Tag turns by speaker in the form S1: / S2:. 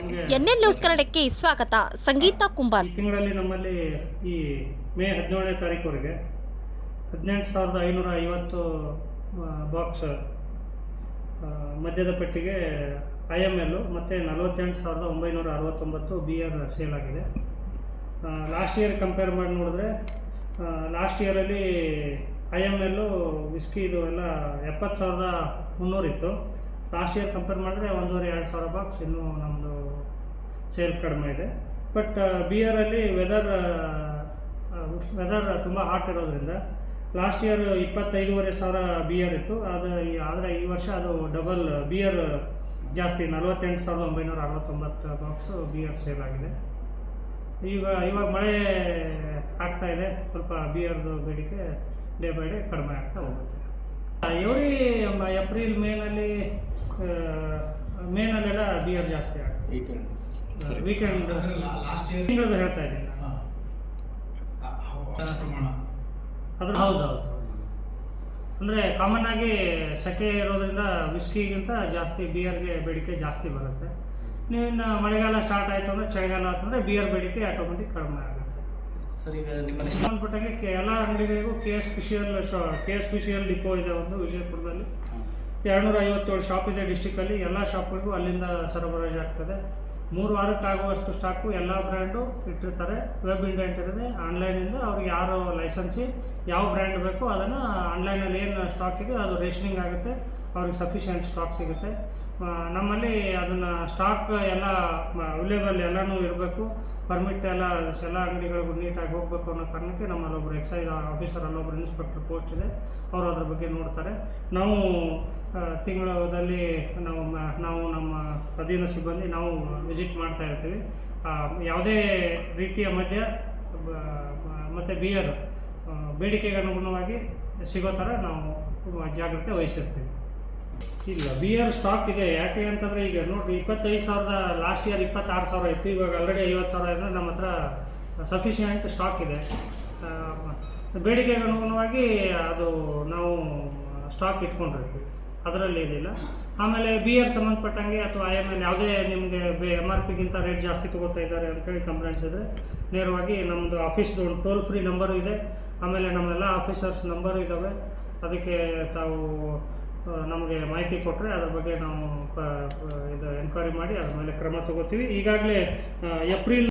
S1: N N news ಕನ್ನಡಕ್ಕೆ ಸ್ವಾಗತ. ಸಂಗೀತ ಕುಂಬಾರ್
S2: ಈ ತಿಂಗಳಲ್ಲಿ ನಮ್ಮಲ್ಲಿ ಈ ಮೇ ಹದಿನೇಳನೇ ತಾರೀಕುವರೆಗೆ ಹದಿನೆಂಟು ಸಾವಿರದ ಐನೂರ ಐವತ್ತು ಬಾಕ್ಸ್ ಮದ್ಯದ ಪೆಟ್ಟಿಗೆ ಐ ಎಂ ಎಲ್ಲು ಮತ್ತು ನಲವತ್ತೆಂಟು ಸಾವಿರದ ಒಂಬೈನೂರ ಅರವತ್ತೊಂಬತ್ತು ಬಿ ಆರ್ ಸೇಲ್ ಆಗಿದೆ. ಲಾಸ್ಟ್ ಇಯರ್ ಕಂಪೇರ್ ಮಾಡಿ ನೋಡಿದ್ರೆ ಲಾಸ್ಟ್ ಇಯರಲ್ಲಿ ಐ ಎಂ ಎಲ್ಲು ವಿಸ್ಕಿ ಇದು ಎಲ್ಲ ಎಪ್ಪತ್ತು ಸಾವಿರದ ಮುನ್ನೂರಿತ್ತು ಲಾಸ್ಟ್ ಇಯರ್ ಕಂಪೇರ್ ಮಾಡಿದ್ರೆ ಒಂದೂವರೆ, ಎರಡು ಸಾವಿರ ಬಾಕ್ಸ್ ಇನ್ನೂ ನಮ್ಮದು ಸೇಲ್ ಕಡಿಮೆ ಇದೆ. ಬಟ್ ಬಿಯರಲ್ಲಿ ವೆದರ್ ವೆದರ್ ತುಂಬ ಹಾಟ್ ಇರೋದ್ರಿಂದ ಲಾಸ್ಟ್ ಇಯರ್ ಇಪ್ಪತ್ತೈದೂವರೆ ಸಾವಿರ ಬಿಯರ್ ಇತ್ತು. ಅದು ಆದರೆ ಈ ವರ್ಷ ಅದು ಡಬಲ್ ಬಿಯರ್ ಜಾಸ್ತಿ, ನಲವತ್ತೆಂಟು ಸಾವಿರದ ಒಂಬೈನೂರ ಅರವತ್ತೊಂಬತ್ತು ಬಾಕ್ಸು ಬಿಯರ್ ಸೇಲ್ ಆಗಿದೆ. ಈಗ, ಇವಾಗ ಮಳೆ ಆಗ್ತಾ ಇದೆ. ಸ್ವಲ್ಪ ಬಿಯರ್ದು ಬೇಡಿಕೆ ಡೇ ಬೈ ಡೇ ಕಡಿಮೆ ಆಗ್ತಾ ಹೋಗುತ್ತೆ. ಎವ್ರಿ ಏಪ್ರಿಲ್ ಮೇನಲ್ಲಿ ಮೇನಲ್ಲೆಲ್ಲ ಬಿಯರ್ ಜಾಸ್ತಿ ಆಗುತ್ತೆ. ವೀಕೆಂಡ್
S3: ಲಾಸ್ಟ್ ಇಯರ್
S2: ತಿಂಗಳದ್ದು ಹೇಳ್ತಾ ಇದ್ದೀನಿ. ಅದ್ರ ಹೌದು ಹೌದು. ಅಂದರೆ ಕಾಮನ್ ಆಗಿ ಸೆಕೆ ಇರೋದ್ರಿಂದ ವಿಸ್ಕಿಗಿಂತ ಜಾಸ್ತಿ ಬಿಯರ್ಗೆ ಬೇಡಿಕೆ ಜಾಸ್ತಿ ಬರುತ್ತೆ. ನೀನು ಮಳೆಗಾಲ ಸ್ಟಾರ್ಟ್ ಆಯಿತು ಅಂದರೆ ಚಳಿಗಾಲ ಅಂತಂದರೆ ಬಿಯರ್ ಬೇಡಿಕೆ ಆಟೋಮೆಟಿಕ್ ಕಡಿಮೆ ಆಗುತ್ತೆ.
S4: ಸರ್, ಈಗ ನಿಮ್ಮಲ್ಲಿ
S2: ಎಲ್ಲ ಅಂಗಡಿಗಳಿಗೂ K S P C L K S P C L depot ಇದೆ ಒಂದು ವಿಜಯಪುರದಲ್ಲಿ. ಎರಡುನೂರ ಐವತ್ತೇಳು ಶಾಪ್ ಇದೆ ಡಿಸ್ಟಿಕಲ್ಲಿ ಎಲ್ಲ ಶಾಪ್ಗಳಿಗೂ ಅಲ್ಲಿಂದ ಸರಬರಾಜು ಆಗ್ತದೆ. ಮೂರು ವಾರಕ್ಕಾಗುವಷ್ಟು ಸ್ಟಾಕು ಎಲ್ಲ ಬ್ರ್ಯಾಂಡು ಇಟ್ಟಿರ್ತಾರೆ. ವೆಬ್ ಇಂಡಿಯಾ ಇಟ್ಟಿರೋದೆ. ಆನ್ಲೈನಿಂದ ಅವ್ರಿಗೆ ಯಾರು ಲೈಸೆನ್ಸಿ ಯಾವ ಬ್ರ್ಯಾಂಡ್ ಬೇಕೋ ಅದನ್ನು ಆನ್ಲೈನಲ್ಲಿ ಏನು ಸ್ಟಾಕ್ ಇದೆ, ಅದು ರೇಷನಿಂಗ್ ಆಗುತ್ತೆ. ಅವ್ರಿಗೆ ಸಫಿಷಿಯೆಂಟ್ ಸ್ಟಾಕ್ ಸಿಗುತ್ತೆ. ನಮ್ಮಲ್ಲಿ ಅದನ್ನು ಸ್ಟಾಕ್ ಎಲ್ಲ ಅವೈಲೇಬಲ್ ಎಲ್ಲನೂ ಇರಬೇಕು. ಪರ್ಮಿಟ್ ಎಲ್ಲ ಎಲ್ಲ ಅಂಗಡಿಗಳಿಗೂ ನೀಟಾಗಿ ಹೋಗಬೇಕು ಅನ್ನೋ ಕಾರಣಕ್ಕೆ ನಮ್ಮಲ್ಲಿ ಒಬ್ಬರು ಎಕ್ಸೈಸ್ ಆಫೀಸರ್ ಅಲ್ಲೊಬ್ಬರು ಇನ್ಸ್ಪೆಕ್ಟರ್ ಪೋಸ್ಟ್ ಇದೆ. ಅವರು ಅದ್ರ ಬಗ್ಗೆ ನೋಡ್ತಾರೆ. ನಾವು ತಿಂಗಳಲ್ಲಿ ನಾವು ನಾವು ನಮ್ಮ ಅಧೀನ ಸಿಬ್ಬಂದಿ ನಾವು ವಿಸಿಟ್ ಮಾಡ್ತಾ ಇರ್ತೀವಿ. ಯಾವುದೇ ರೀತಿಯ ಬ- ಮತ್ತು ಬಿಯರ್ ಬೇಡಿಕೆಗೆ ಅನುಗುಣವಾಗಿ ಸಿಗೋ ಥರ ನಾವು ಜಾಗ್ರತೆ ವಹಿಸಿರ್ತೀವಿ. ಇಲ್ಲ ಬಿ ಆರ್ ಸ್ಟಾಕ್ ಇದೆ ಯಾಕೆ ಅಂತಂದರೆ ಈಗ ನೋಡಿರಿ, ಇಪ್ಪತ್ತೈದು ಸಾವಿರದ ಲಾಸ್ಟ್ ಇಯರ್ ಇಪ್ಪತ್ತಾರು ಸಾವಿರ ಇತ್ತು, ಇವಾಗ ಆಲ್ರೆಡಿ ಐವತ್ತು ಸಾವಿರ ಇದ್ರೆ ನಮ್ಮ ಹತ್ರ ಸಫಿಷಿಯೆಂಟ್ ಸ್ಟಾಕ್ ಇದೆ. ಬೇಡಿಕೆಗೆ ಅನುಗುಣವಾಗಿ ಅದು ನಾವು ಸ್ಟಾಕ್ ಇಟ್ಕೊಂಡಿರ್ತೀವಿ. ಅದರಲ್ಲಿ ಇದಿಲ್ಲ ಆಮೇಲೆ ಬಿ ಆರ್ ಸಂಬಂಧಪಟ್ಟಂಗೆ ಅಥವಾ ಐ ಎಂ ಎಲ್ ಯಾವುದೇ ನಿಮಗೆ ಬೇ ಎಂ ಆರ್ ಪಿಗಿಂತ ರೇಟ್ ಜಾಸ್ತಿ ತೊಗೋತಾ ಇದ್ದಾರೆ ಅಂತೇಳಿ ಕಂಪ್ಲೇಂಟ್ಸ್ ಇದೆ. ನೇರವಾಗಿ ನಮ್ಮದು ಆಫೀಸ್ದು ಒಂದು ಟೋಲ್ ಫ್ರೀ ನಂಬರು ಇದೆ. ಆಮೇಲೆ ನಮ್ಮೆಲ್ಲ ಆಫೀಸರ್ಸ್ ನಂಬರು ಇದ್ದಾವೆ ಅದಕ್ಕೆ ತಾವು ನಮಗೆ ಮಾಹಿತಿ ಕೊಟ್ಟರೆ ಅದರ ಬಗ್ಗೆ ನಾವು ಇದು ಎನ್ಕ್ವೈರಿ ಮಾಡಿ ಅದ್ರ ಮೇಲೆ ಕ್ರಮ ತಗೋತೀವಿ. ಈಗಾಗಲೇ ಏಪ್ರಿಲ್